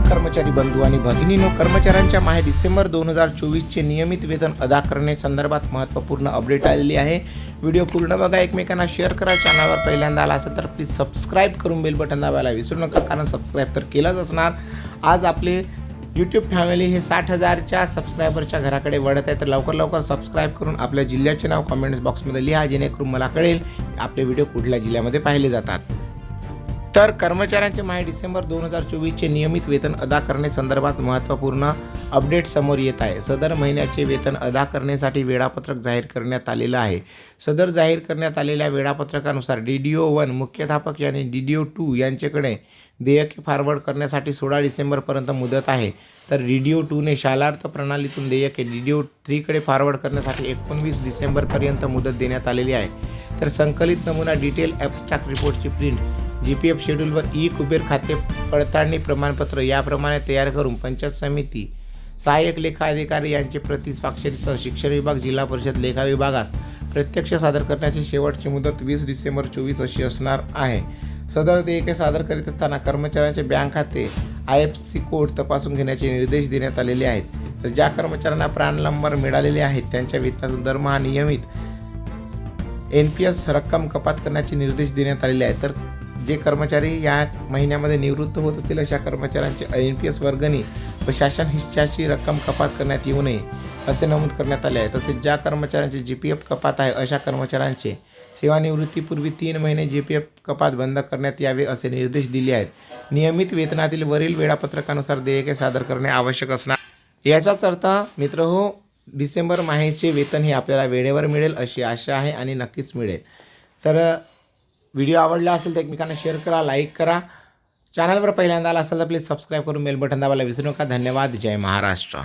कर्मचारी बंधू आणि भगिनीनो कर्मचाऱ्यांच्या माहे डिसेंबर दोन हजार चोवीसचे नियमित वेतन अदा करणे संदर्भात महत्त्वपूर्ण अपडेट आलेली आहे. व्हिडिओ पूर्ण बघा एकमेकांना शेअर करा. चॅनलवर पहिल्यांदा आला असेल तर प्लीज सबस्क्राईब करून बेल बटन दाबायला विसरू नका कारण सबस्क्राईब तर केलंच असणार. आज आपले यूट्यूब फॅमिली हे साठ हजारच्या सबस्क्रायबरच्या घराकडे वळत आहे तर लवकर लवकर सबस्क्राईब करून आपल्या जिल्ह्याचे नाव कमेंट्स बॉक्समध्ये लिहा जेणेकरून मला कळेल आपले व्हिडिओ कुठल्या जिल्ह्यामध्ये पाहिले जातात. तर कर्मचाऱ्यांचे माहे डिसेंबर दोन हजार चोवीसचे नियमित वेतन अदा करण्यासंदर्भात महत्त्वपूर्ण अपडेट समोर येत आहे. सदर महिन्याचे वेतन अदा करण्यासाठी वेळापत्रक जाहीर करण्यात आलेलं आहे. सदर जाहीर करण्यात आलेल्या वेळापत्रकानुसार डी डी ओ वन मुख्याध्यापक यांनी डी डी ओ टू यांच्याकडे देयके फॉरवर्ड करण्यासाठी सोळा डिसेंबरपर्यंत मुदत आहे. तर डी डी ओ टूने शालार्थ प्रणालीतून देयके डी डी ओ थ्रीकडे फॉरवर्ड करण्यासाठी एकोणवीस डिसेंबरपर्यंत मुदत देण्यात आलेली आहे. तर संकलित नमुना डिटेल ॲबस्ट्रॅक्ट रिपोर्टची प्रिंट जी पी एफ शेड्यूलवर ई कुबेर खाते पडताळणी प्रमाणपत्र याप्रमाणे तयार करून पंचायत समिती सहाय्यक लेखा अधिकारी यांचे प्रति स्वाक्षरीसह शिक्षण विभाग जिल्हा परिषद लेखा विभागात प्रत्यक्ष सादर करण्याची शेवटची मुदत वीस डिसेंबर चोवीस अशी असणार आहे. सदर देयके सादर करीत असताना कर्मचाऱ्यांचे बँक खाते आय एफ सी कोड तपासून घेण्याचे निर्देश देण्यात आलेले आहेत. तर ज्या कर्मचाऱ्यांना प्राण नंबर मिळालेले आहेत त्यांच्या वेतनातून दरमहा नियमित एन पी एस रक्कम कपात करण्याचे निर्देश देण्यात आलेले आहेत. तर जे कर्मचारी या महिन्यामध्ये निवृत्त होत असतील अशा कर्मचाऱ्यांचे एन पी एस वर्गणी व शासन हिश्श्याची रक्कम कपात करण्यात येऊ नये असे नमूद करण्यात आले आहे. तसेच ज्या कर्मचाऱ्यांचे जी पी एफ कपात आहे अशा कर्मचाऱ्यांचे सेवानिवृत्तीपूर्वी तीन महिने जी पी एफ कपात बंद करण्यात यावे असे निर्देश दिले आहेत. नियमित वेतनातील वरील वेळापत्रकानुसार देयके सादर करणे आवश्यक असणार. याचाच अर्थ मित्र हो डिसेंबर माहेचे वेतन हे आपल्याला वेळेवर मिळेल अशी आशा आहे आणि नक्कीच मिळेल. तर व्हिडिओ आवडला असेल तर एकमेकांना शेअर करा लाईक करा. चॅनलवर पहिल्यांदा आला असेल तर प्लीज सबस्क्राईब करून बेल बटन दाबायला विसरू नका. धन्यवाद. जय महाराष्ट्र.